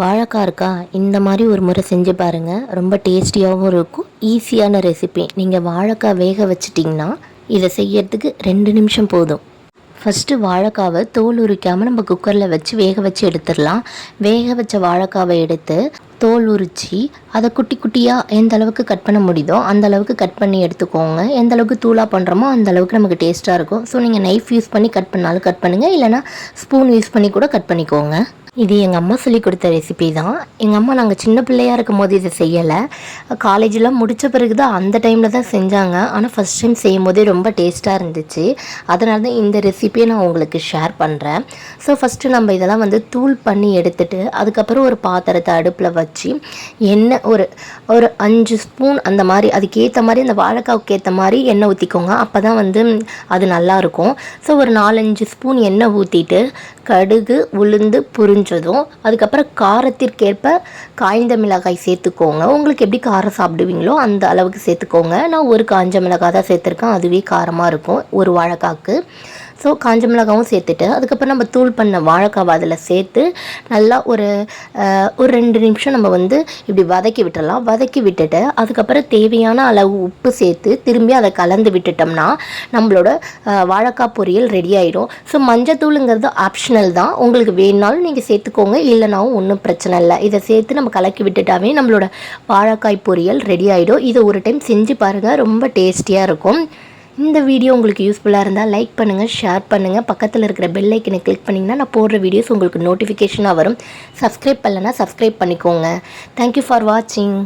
வாழைக்காய் இருக்கா? இந்த மாதிரி ஒரு முறை செஞ்சு பாருங்கள் ரொம்ப டேஸ்டியாகவும் இருக்கும். ஈஸியான ரெசிபி. நீங்கள் வாழைக்காய் வேக வச்சிட்டிங்கன்னா இதை செய்யறதுக்கு ரெண்டு நிமிஷம் போதும். ஃபஸ்ட்டு வாழைக்காவை தோல் உரிக்காமல் நம்ம குக்கரில் வச்சு வேக வச்சு எடுத்துடலாம். வேக வச்ச வாழைக்காவை எடுத்து தோல் உரித்து அதை குட்டி குட்டியாக எந்த அளவுக்கு கட் பண்ண முடியுதோ அந்த அளவுக்கு கட் பண்ணி எடுத்துக்கோங்க. எந்த அளவுக்கு தூளாக பண்ணுறோமோ அந்த அளவுக்கு நமக்கு டேஸ்ட்டாக இருக்கும். ஸோ நீங்கள் நைஃப் யூஸ் பண்ணி கட் பண்ணாலும் கட் பண்ணுங்கள் இல்லைனா ஸ்பூன் யூஸ் பண்ணி கூட கட் பண்ணிக்கோங்க. இது எங்கள் அம்மா சொல்லி கொடுத்த ரெசிபி தான். எங்கள் அம்மா நாங்கள் சின்ன பிள்ளையாக இருக்கும் போது இதை செய்யலை. காலேஜெலாம் முடித்த பிறகு தான் அந்த டைமில் தான் செஞ்சாங்க. ஆனால் ஃபஸ்ட் டைம் செய்யும் போதே ரொம்ப டேஸ்ட்டாக இருந்துச்சு. அதனால தான் இந்த ரெசிபியை நான் உங்களுக்கு ஷேர் பண்ணுறேன் ஸோ ஃபஸ்ட்டு நம்ம இதெல்லாம் வந்து தூள் பண்ணி எடுத்துகிட்டு அதுக்கப்புறம் ஒரு பாத்திரத்தை அடுப்பில் வச்சு எண்ணெய் ஒரு ஒரு அஞ்சு ஸ்பூன் அந்த மாதிரி அதுக்கேற்ற மாதிரி அந்த வாழைக்காவுக்கு ஏற்ற மாதிரி எண்ணெய் ஊற்றிக்கோங்க அப்போ தான் வந்து அது நல்லாயிருக்கும் ஸோ ஒரு நாலஞ்சு ஸ்பூன் எண்ணெய் ஊற்றிட்டு கடுகு உளுந்து புரிஞ்சதும் அதுக்கப்புறம் காரத்திற்கேற்ப காய்ந்த மிளகாய் சேர்த்துக்கோங்க. உங்களுக்கு எப்படி காரம் சாப்பிடுவீங்களோ அந்த அளவுக்கு சேர்த்துக்கோங்க. நான் ஒரு காஞ்ச மிளகாய் தான் சேர்த்துருக்கேன். அதுவே காரமாக இருக்கும். ஒரு வாழைக்காக்கு. ஸோ காஞ்ச மிளகாவும் சேர்த்துட்டு அதுக்கப்புறம் நம்ம தூள் பண்ண வாழைக்காவை அதில் சேர்த்து நல்லா ஒரு ஒரு ரெண்டு நிமிஷம் நம்ம வந்து இப்படி வதக்கி விட்டுடலாம். வதக்கி விட்டுட்டு அதுக்கப்புறம் தேவையான அளவு உப்பு சேர்த்து திரும்பி அதை கலந்து விட்டுட்டோம்னா நம்மளோட வாழைக்காய் பொரியல் ரெடி ஆகிடும் ஸோ மஞ்சத்தூளுங்கிறது ஆப்ஷனல் தான். உங்களுக்கு வேணுனாலும் நீங்கள் சேர்த்துக்கோங்க. இல்லைனாலும் ஒன்றும் பிரச்சனை இல்லை. இதை சேர்த்து நம்ம கலக்கி விட்டுட்டாவே நம்மளோட வாழைக்காய் பொரியல் ரெடி ஆகிடும் இதை ஒரு டைம் செஞ்சு பாருங்கள் ரொம்ப டேஸ்டியாக இருக்கும். இந்த வீடியோ உங்களுக்கு யூஸ்ஃபுல்லாக இருந்தால் லைக் பண்ணுங்கள் ஷேர் பண்ணுங்கள் பக்கத்தில் இருக்கிற பெல் ஐக்கனை கிளிக் பண்ணிங்கன்னா நான் போடுற வீடியோஸ் உங்களுக்கு நோட்டிஃபிகேஷனாக வரும். சப்ஸ்கிரைப் பண்ணலைன்னா சப்ஸ்கிரைப் பண்ணிக்கோங்க. தேங்க்யூ ஃபார் வாட்சிங்